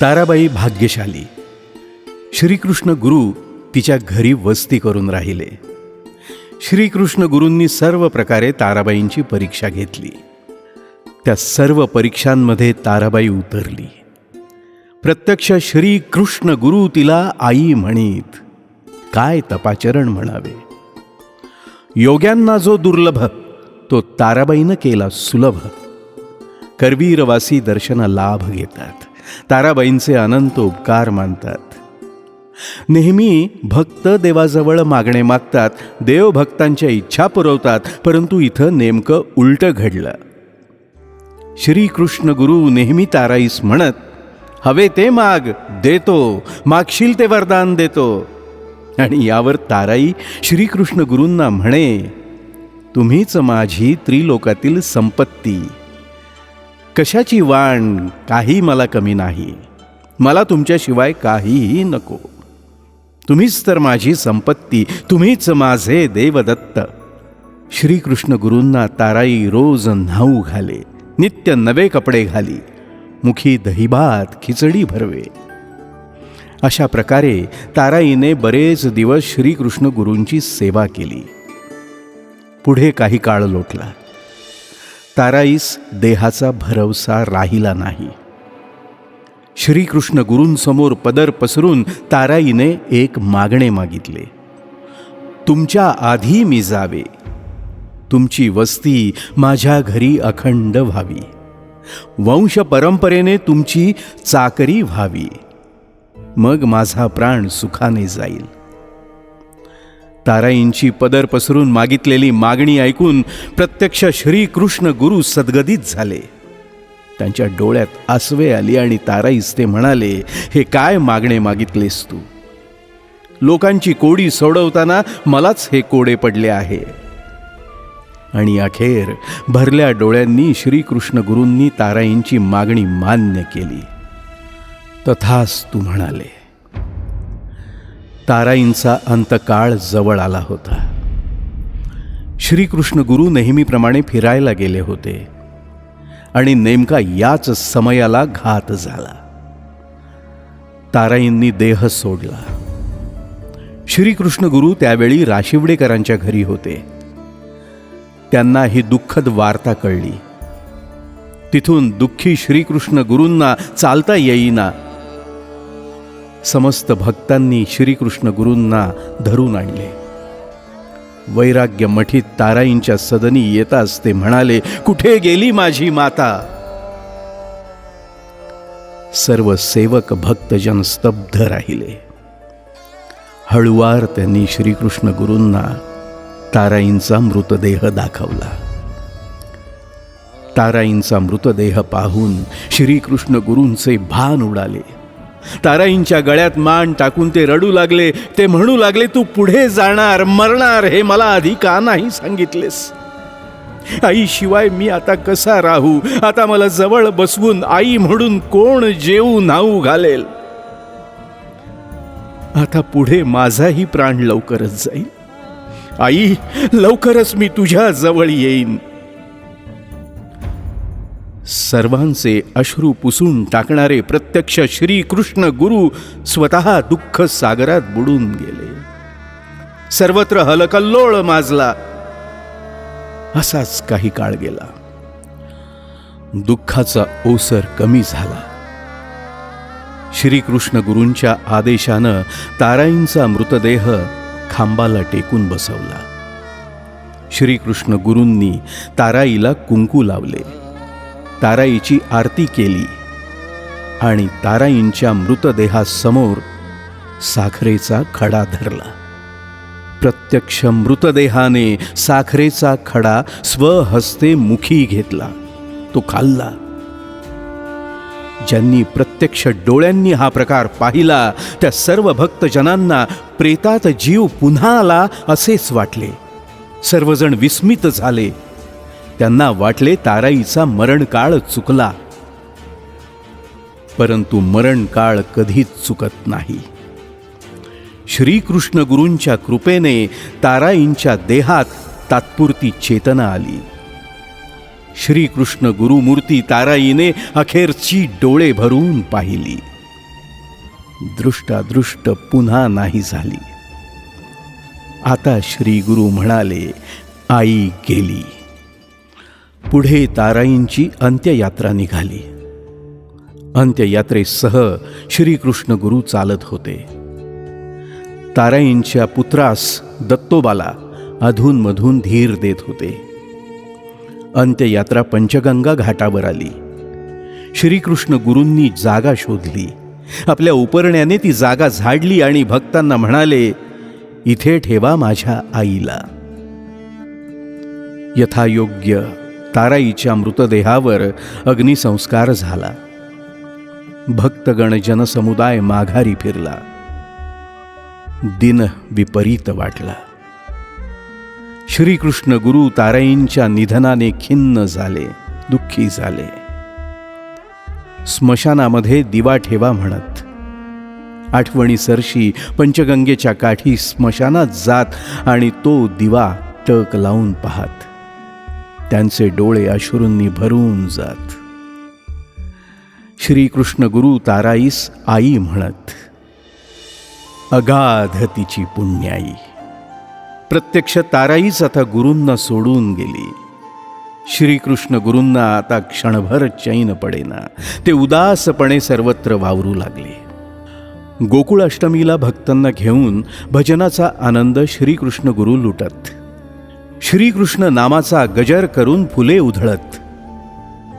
ताराबाई भाग्यशाली. श्रीकृष्ण गुरु तिच्या घरी वस्ती करून राहिले. श्रीकृष्ण गुरूंनी सर्व प्रकारे ताराबाईंची परीक्षा घेतली. त्या सर्व परीक्षांमध्ये ताराबाई उतरली. प्रत्यक्ष श्रीकृष्ण गुरु तिला आई म्हणीत काय तपाचरण म्हणावे? योग्यांना जो दुर्लभ तो ताराबाईनं केला सुलभ. करवीरवासी दर्शन लाभ घेतात. ताराबाईंचे अनंत उपकार मानतात. नेहमी भक्त देवाजवळ मागणे मागतात देवभक्तांच्या इच्छा पुरवतात परंतु इथं नेमकं उलटं घडलं. श्रीकृष्ण गुरु नेहमी ताराईस म्हणत हवे ते माग देतो मागशील ते वरदान देतो. आणि यावर ताराई श्रीकृष्ण गुरूंना म्हणे तुम्हीच माझी त्रिलोकातील संपत्ती. कशाची वाण काही मला कमी नाही. मला तुमच्याशिवाय काहीही नको. तुम्हीच तर माझी संपत्ती तुम्हीच माझे देवदत्त. श्रीकृष्ण गुरूंना ताराई रोज न्हाऊ घाले नित्य नवे कपडे घाली मुखी दहीभात खिचडी भरवे. अशा प्रकारे ताराईने बरेच दिवस श्रीकृष्ण गुरूंची सेवा केली. पुढे काही काळ लोटला. ताराईस देहाचा भरवसा राहिला नाही. श्रीकृष्ण गुरूंसमोर पदर पसरून ताराईने एक मागणे मागितले. तुमच्या आधी मी जावे. तुमची वस्ती माझ्या घरी अखंड व्हावी. वंश परंपरेने तुमची चाकरी व्हावी. मग माझा प्राण सुखाने जाईल. ताराईंची पदर पसरून मागितलेली मागणी ऐकून प्रत्यक्ष श्रीकृष्ण गुरु सद्गदित झाले. त्यांच्या डोळ्यात आसवे आली आणि ताराईस ते म्हणाले हे काय मागणे मागितलेस तू? लोकांची कोडी सोडवताना मलाच हे कोडे पडले आहे. आणि अखेर भरल्या डोळ्यांनी श्रीकृष्ण गुरूंनी ताराईंची मागणी मान्य केली. तथाच तू म्हणाले ताराईंचा अंतकाळ जवळ आला होता. श्रीकृष्ण गुरु नेहमीप्रमाणे फिरायला गेले होते आणि नेमका याच समयाला घात झाला. ताराईंनी देह सोडला. श्रीकृष्ण गुरु त्यावेळी राशिवडेकरांच्या घरी होते. त्यांना ही दुःखद वार्ता कळली. तिथून दुःखी श्रीकृष्ण गुरूंना चालता येईना समस्त भक्तांनी श्रीकृष्ण गुरूंना धरून आणले. वैराग्य मठीत ताराईंच्या सदनी येताच ते म्हणाले कुठे गेली माझी माता? सर्व सेवक भक्तजन स्तब्ध राहिले. हळुवार त्यांनी श्रीकृष्ण गुरूंना ताराईंचा मृतदेह दाखवला. ताराईंचा मृतदेह पाहून श्रीकृष्ण गुरूंचे भान उडाले. ताराईंच्या गळ्यात मान टाकून ते रडू लागले. ते म्हणू लागले तू पुढे जाणार मरणार हे मला आधी का नाही सांगितलेस? आई शिवाय मी आता कसा राहू? आता मला जवळ बसवून आई म्हणून कोण जेऊ नाऊ घालेल? आता पुढे माझाही प्राण लवकरच जाईल. आई लवकरच मी तुझ्या जवळ येईन. सर्वांचे अश्रू पुसून टाकणारे प्रत्यक्ष श्रीकृष्ण गुरु स्वतः दुःख सागरात बुडून गेले. सर्वत्र हलकल्लोळ माजला. असाच काही काळ गेला. दुःखाचा ओसर कमी झाला. श्रीकृष्ण गुरूंच्या आदेशानं ताराईंचा मृतदेह खांबाला टेकून बसवला. श्रीकृष्ण गुरूंनी ताराईला कुंकू लावले. ताराईची आरती केली आणि ताराईंच्या मृतदेहासमोर साखरेचा खडा धरला. प्रत्यक्ष मृतदेहाने साखरेचा खडा स्वहस्ते मुखी घेतला. तो खाल्ला. ज्यांनी प्रत्यक्ष डोळ्यांनी हा प्रकार पाहिला त्या सर्व भक्तजनांना प्रेतात जीव पुन्हा आला असेच वाटले. सर्वजण विस्मित झाले. त्यांना वाटले ताराईचा मरणकाळ चुकला. परंतु मरणकाळ कधीच चुकत नाही. श्रीकृष्ण गुरूंच्या कृपेने ताराईंच्या देहात तात्पुरती चेतना आली. श्रीकृष्ण गुरुमूर्ती ताराईने अखेरची डोळे भरून पाहिली. दृष्टादृष्ट पुन्हा नाही झाली. आता श्री गुरु म्हणाले आई गेली. पुढे ताराईंची अंत्ययात्रा निघाली. अंत्ययात्रेसह श्रीकृष्ण गुरु चालत होते. ताराईंच्या पुत्रास दत्तोबाला अधूनमधून धीर देत होते. अंत्ययात्रा पंचगंगा घाटावर आली. श्रीकृष्ण गुरूंनी जागा शोधली. आपल्या उपरण्याने ती जागा झाडली आणि भक्तांना म्हणाले इथे ठेवा माझ्या आईला. यथायोग्य ताराईच्या मृतदेहावर अग्निसंस्कार झाला. भक्तगण जनसमुदाय माघारी फिरला. दिन विपरीत वाटला. श्रीकृष्ण गुरु ताराईंच्या निधनाने खिन्न झाले दुःखी झाले. स्मशानामध्ये दिवा ठेवा म्हणत आठवणी सरशी पंचगंगेच्या काठी स्मशानात जात आणि तो दिवा टक लावून पाहत. त्यांचे डोळे अश्रूंनी भरून जात. श्रीकृष्ण गुरु ताराईस आई म्हणत अगाध तिची पुण्याई. प्रत्यक्ष ताराईच आता गुरूंना सोडून गेली. श्रीकृष्ण गुरूंना आता क्षणभर चैन पडेना. ते उदासपणे सर्वत्र वावरू लागले. गोकुळ अष्टमीला भक्तांना घेऊन भजनाचा आनंद श्रीकृष्ण गुरु लुटत श्रीकृष्ण नामाचा गजर करून फुले उधळत.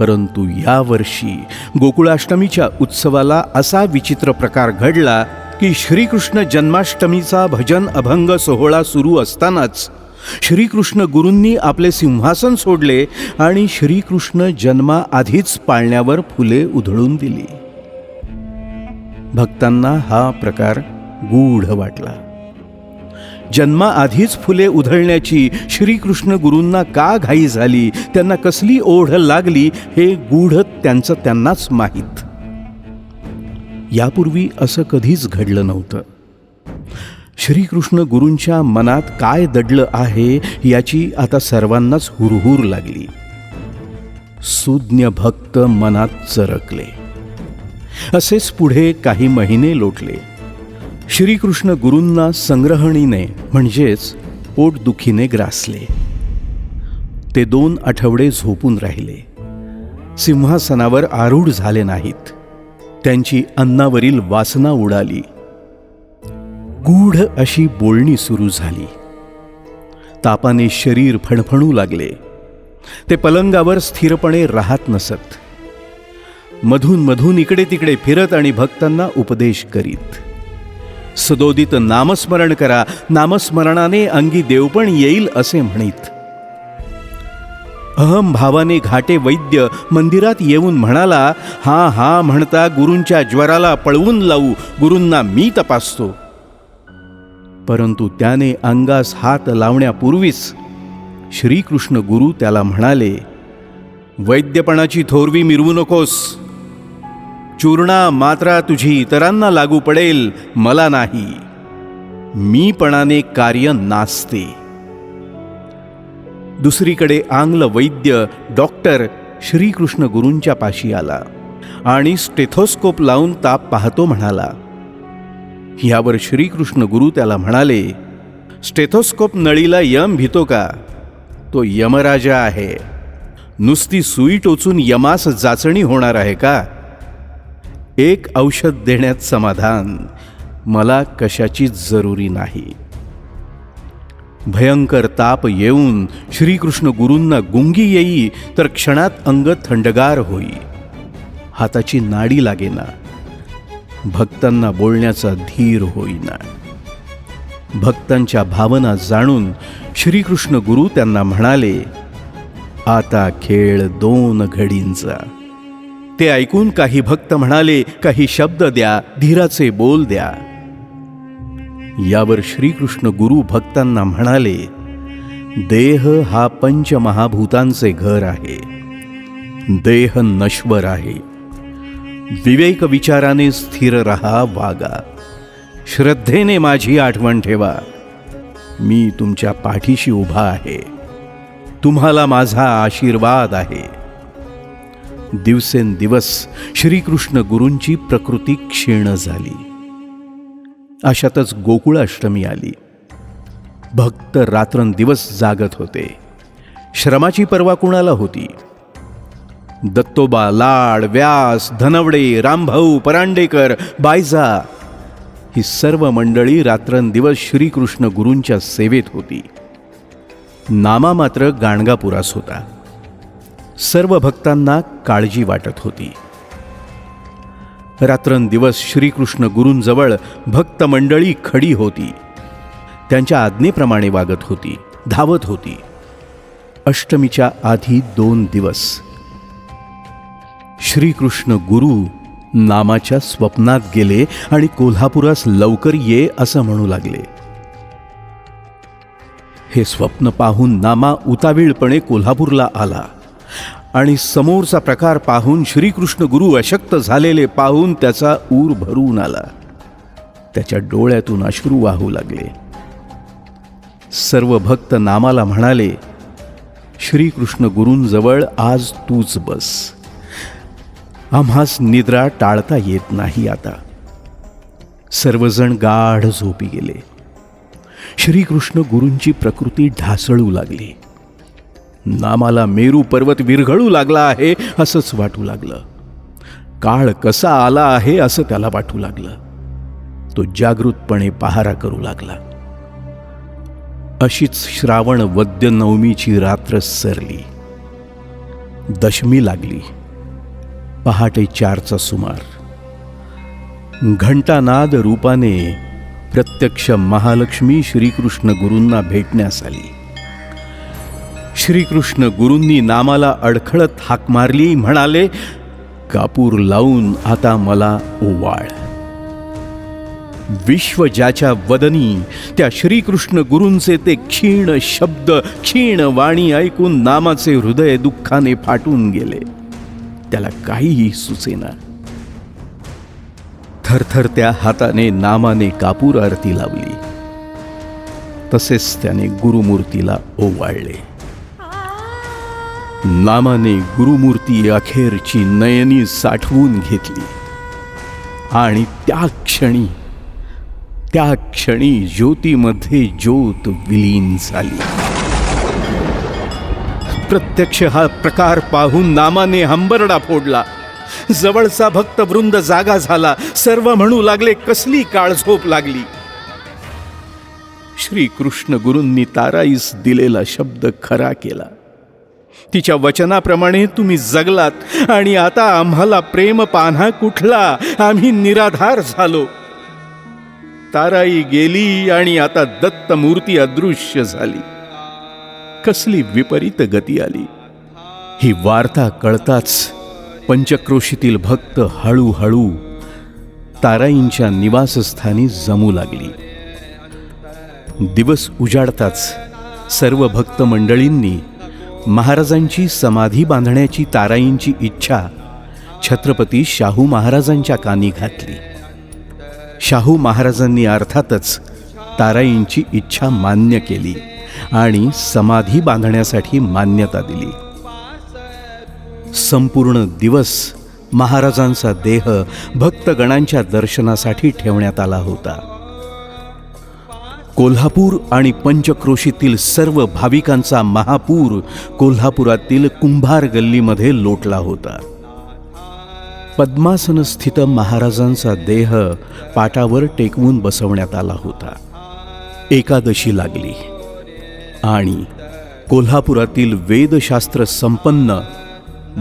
परंतु यावर्षी गोकुळाष्टमीच्या उत्सवाला असा विचित्र प्रकार घडला की श्रीकृष्ण जन्माष्टमीचा भजन अभंग सोहळा सुरू असतानाच श्रीकृष्ण गुरूंनी आपले सिंहासन सोडले आणि श्रीकृष्ण जन्माआधीच पाळण्यावर फुले उधळून दिली. भक्तांना हा प्रकार गूढ वाटला. जन्माआधीच फुले उधळण्याची श्रीकृष्ण गुरूंना का घाई झाली? त्यांना कसली ओढ लागली? हे गूढ त्यांचं त्यांनाच माहीत. यापूर्वी असं कधीच घडलं नव्हतं. श्रीकृष्ण गुरूंच्या मनात काय दडलं आहे याची आता सर्वांनाच हुरहुर लागली. सुज्ञ भक्त मनात चरकले. असेच पुढे काही महिने लोटले. श्रीकृष्ण गुरूंना संग्रहणीने म्हणजेच पोटदुखीने ग्रासले. ते दोन आठवडे झोपून राहिले. सिंहासनावर आरूढ झाले नाहीत. त्यांची अन्नावरील वासना उडाली. गूढ अशी बोलणी सुरू झाली. तापाने शरीर फणफणू लागले. ते पलंगावर स्थिरपणे राहत नसत. मधून मधून इकडे तिकडे फिरत आणि भक्तांना उपदेश करीत. सदोदित नामस्मरण करा. नामस्मरणाने अंगी देवपण येईल असे म्हणीत. अहम भावाने घाटे वैद्य मंदिरात येऊन म्हणाला हा हा म्हणता गुरूंच्या ज्वराला पळवून लावू गुरूंना मी तपासतो. परंतु त्याने अंगास हात लावण्यापूर्वीच श्रीकृष्ण गुरु त्याला म्हणाले वैद्यपणाची थोरवी मिरवू नकोस. चूर्णा मात्रा तुझी इतरांना लागू पडेल मला नाही. मीपणाने कार्य नासते. दुसरीकडे आंग्ल वैद्य डॉक्टर श्रीकृष्ण गुरूंच्या पाशी आला आणि स्टेथोस्कोप लावून ताप पाहतो म्हणाला. यावर श्रीकृष्ण गुरु त्याला म्हणाले स्टेथोस्कोप नळीला यम भितो का? तो यमराजा आहे. नुसती सुई टोचून यमास जाचणी होणार आहे का? एक औषध देण्यात समाधान मला कशाची जरुरी नाही. भयंकर ताप येऊन श्रीकृष्ण गुरूंना गुंगी येई तर क्षणात अंग थंडगार होई. हाताची नाडी लागेना. भक्तांना बोलण्याचा धीर होईना. भक्तांच्या भावना जाणून श्रीकृष्ण गुरु त्यांना म्हणाले आता खेळ दोन घडींचा. ते ऐकून काही भक्त म्हणाले काही शब्द द्या धीराचे बोल द्या. यावर श्रीकृष्ण गुरु भक्तांना म्हणाले देह हा पंचमहाभूतांचे घर आहे. देह नश्वर आहे. विवेक विचाराने स्थिर रहा वागा. श्रद्धेने माझी आठवण ठेवा. मी तुमच्या पाठीशी उभा आहे. तुम्हाला माझा आशीर्वाद आहे. दिवसेंदिवस श्रीकृष्ण गुरूंची प्रकृती क्षीण झाली. अशातच गोकुळाष्टमी आली. भक्त रात्रंदिवस जागत होते. श्रमाची पर्वा कुणाला होती? दत्तोबा लाड व्यास धनवडे रामभाऊ परांडेकर बायजा ही सर्व मंडळी रात्रंदिवस श्रीकृष्ण गुरूंच्या सेवेत होती. नामा मात्र गाणगापुरास होता. सर्व भक्तांना काळजी वाटत होती. रात्रंदिवस श्रीकृष्ण गुरूंजवळ भक्त मंडळी खडी होती. त्यांच्या आज्ञेप्रमाणे वागत होती धावत होती. अष्टमीच्या आधी दोन दिवस. श्रीकृष्ण गुरु नामाच्या स्वप्नात गेले आणि कोल्हापुरास लवकर ये असं म्हणू लागले. हे स्वप्न पाहून नामा उतावीळपणे कोल्हापूरला आला. आणि समोरचा प्रकार पाहून श्रीकृष्ण गुरु अशक्त झालेले पाहून त्याचा ऊर भरून आला. त्याच्या डोळ्यातून अश्रू वाहू लागले. सर्व भक्त नामाला म्हणाले श्रीकृष्ण गुरूंजवळ आज तूच बस. आम्हास निद्रा टाळता येत नाही आता. सर्वजण गाढ झोपी गेले. श्रीकृष्ण गुरूंची प्रकृती ढासळू लागली. नामाला मेरू पर्वत विरघळू लागला आहे असंच वाटू लागलं. काळ कसा आला आहे असं त्याला वाटू लागलं. तो जागृतपणे पहारा करू लागला. अशीच श्रावण वद्य नवमीची रात्र सरली. दशमी लागली. पहाटे चारचा सुमार. घंटानाद रूपाने प्रत्यक्ष महालक्ष्मी श्रीकृष्ण गुरूंना भेटण्यास आली. श्रीकृष्ण गुरूंनी नामाला अडखळत हाक मारली म्हणाले कापूर लावून आता मला ओवाळ. विश्व ज्याच्या वदनी त्या श्रीकृष्ण गुरूंचे ते क्षीण शब्द क्षीण वाणी ऐकून नामाचे हृदय दुःखाने फाटून गेले. त्याला काहीही सुचेना. थरथर त्या हाताने नामाने कापूर आरती लावली. तसेच त्याने गुरुमूर्तीला ओवाळले. नामाने गुरुमूर्ती अखेरची नयनी साठवून घेतली. आणि त्या क्षणी त्या क्षणी ज्योतीमध्ये ज्योत विलीन झाली. प्रत्यक्ष हा प्रकार पाहून नामाने हंबरडा फोडला. जवळचा भक्त वृंद जागा झाला. सर्व म्हणू लागले कसली काळझोप लागली? श्री कृष्ण गुरूंनी ताराईस दिलेला शब्द खरा केला. तिच्या वचनाप्रमाणे तुम्ही जगलात आणि आता आम्हाला प्रेम पान्हा कुठला? आम्ही निराधार झालो. ताराई गेली आणि आता दत्त मूर्ती अदृश्य झाली. कसली विपरीत गती आली. ही वार्ता कळताच पंचक्रोशीतील भक्त हळूहळू ताराईंच्या निवासस्थानी जमू लागली. दिवस उजाडताच सर्व भक्त मंडळींनी महाराजांची समाधी बांधण्याची ताराईंची इच्छा छत्रपती शाहू महाराजांच्या कानी घातली. शाहू महाराजांनी अर्थातच ताराईंची इच्छा मान्य केली आणि समाधी बांधण्यासाठी मान्यता दिली. संपूर्ण दिवस महाराजांचा देह भक्तगणांच्या दर्शनासाठी ठेवण्यात आला होता. कोल्हापूर आणि पंचक्रोशीतील सर्व भाविकांचा महापूर कोल्हापुरातील कुंभार गल्लीमध्ये लोटला होता. पद्मासन स्थित महाराजांचा देह पाटावर टेकवून बसवण्यात आला होता. एकादशी लागली आणि कोल्हापुरातील वेदशास्त्र संपन्न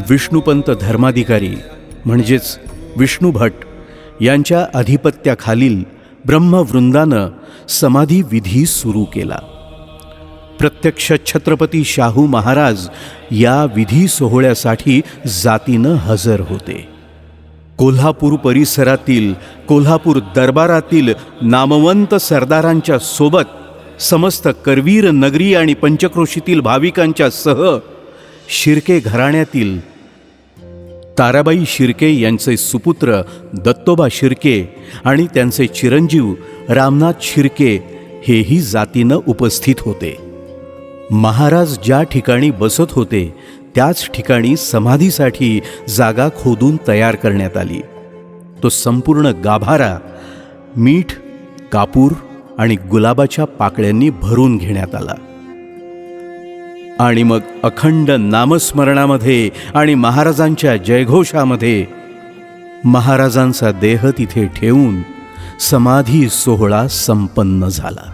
विष्णुपंत धर्माधिकारी म्हणजेच विष्णुभट यांच्या अधिपत्याखालील ब्रह्मवृंदानं समाधी विधी सुरू केला. प्रत्यक्ष छत्रपती शाहू महाराज या विधी सोहळ्यासाठी जातीनं हजर होते. कोल्हापूर परिसरातील कोल्हापूर दरबारातील नामवंत सरदारांच्या सोबत समस्त करवीर नगरी आणि पंचक्रोशीतील भाविकांच्या सह शिर्के घराण्यातील ताराबाई शिर्के यांचे सुपुत्र दत्तोबा शिर्के आणि त्यांचे चिरंजीव रामनाथ शिर्के हेही जातीनं उपस्थित होते. महाराज ज्या ठिकाणी बसत होते त्याच ठिकाणी समाधीसाठी जागा खोदून तयार करण्यात आली. तो संपूर्ण गाभारा मीठ कापूर आणि गुलाबाच्या पाकळ्यांनी भरून घेण्यात आला. आणि मग अखंड नामस्मरणामध्ये आणि महाराजांच्या जयघोषामध्ये महाराजांचा देह तिथे ठेवून समाधी सोहळा संपन्न झाला.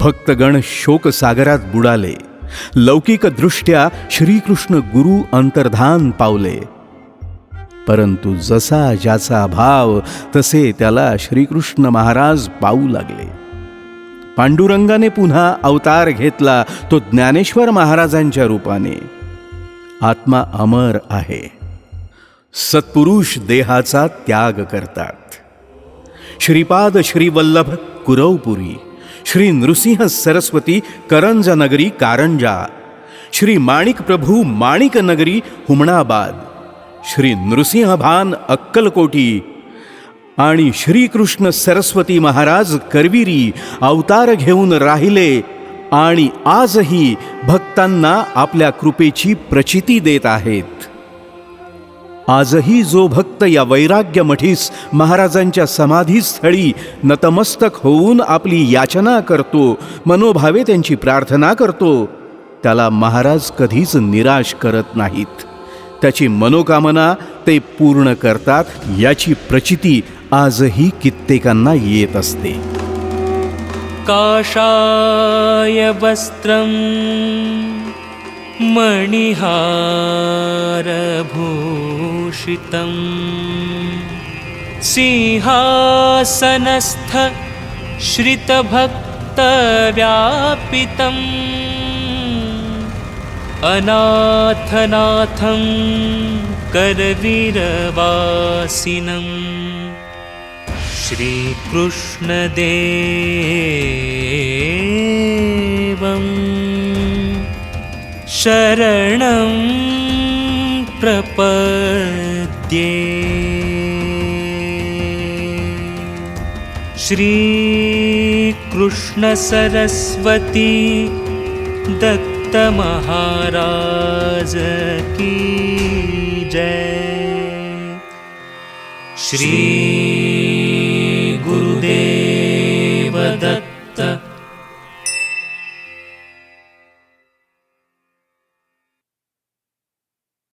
भक्तगण शोकसागरात बुडाले. लौकिकदृष्ट्या श्रीकृष्ण गुरु अंतर्धान पावले. परंतु जसा ज्याचा भाव तसे त्याला श्रीकृष्ण महाराज पाहू लागले. पांडुरंगाने पुन्हा अवतार घेतला तो ज्ञानेश्वर महाराजांच्या रूपाने. आत्मा अमर आहे. सत्पुरुष देहाचा त्याग करतात. श्रीपाद श्रीवल्लभ कुरवपुरी श्री नृसिंह सरस्वती करंजनगरी कारंजा श्री माणिक प्रभू माणिक नगरी हुमणाबाद श्री नृसिंहभान अक्कलकोटी आणि श्रीकृष्ण सरस्वती महाराज करविरी अवतार घेऊन राहिले आणि आजही भक्तांना आपल्या कृपेची प्रचिती देत आहेत. आजही जो भक्त या वैराग्य मठीस महाराजांच्या समाधीस्थळी नतमस्तक होऊन आपली याचना करतो मनोभावे त्यांची प्रार्थना करतो त्याला महाराज कधीच निराश करत नाहीत. त्याची मनोकामना ते पूर्ण करतात याची प्रचिती आजही कित्येकांना येत असते. काषाय वस्त्रं मणिहारभूषितं। सिंहासनस्थ श्रितभक्तव्यापितम्। अनाथनाथं करवीरवासिनम् श्रीकृष्णदेवं शरणं प्रपद्ये। श्रीकृष्णसरस्वती दत्तमहाराज की जय। श्री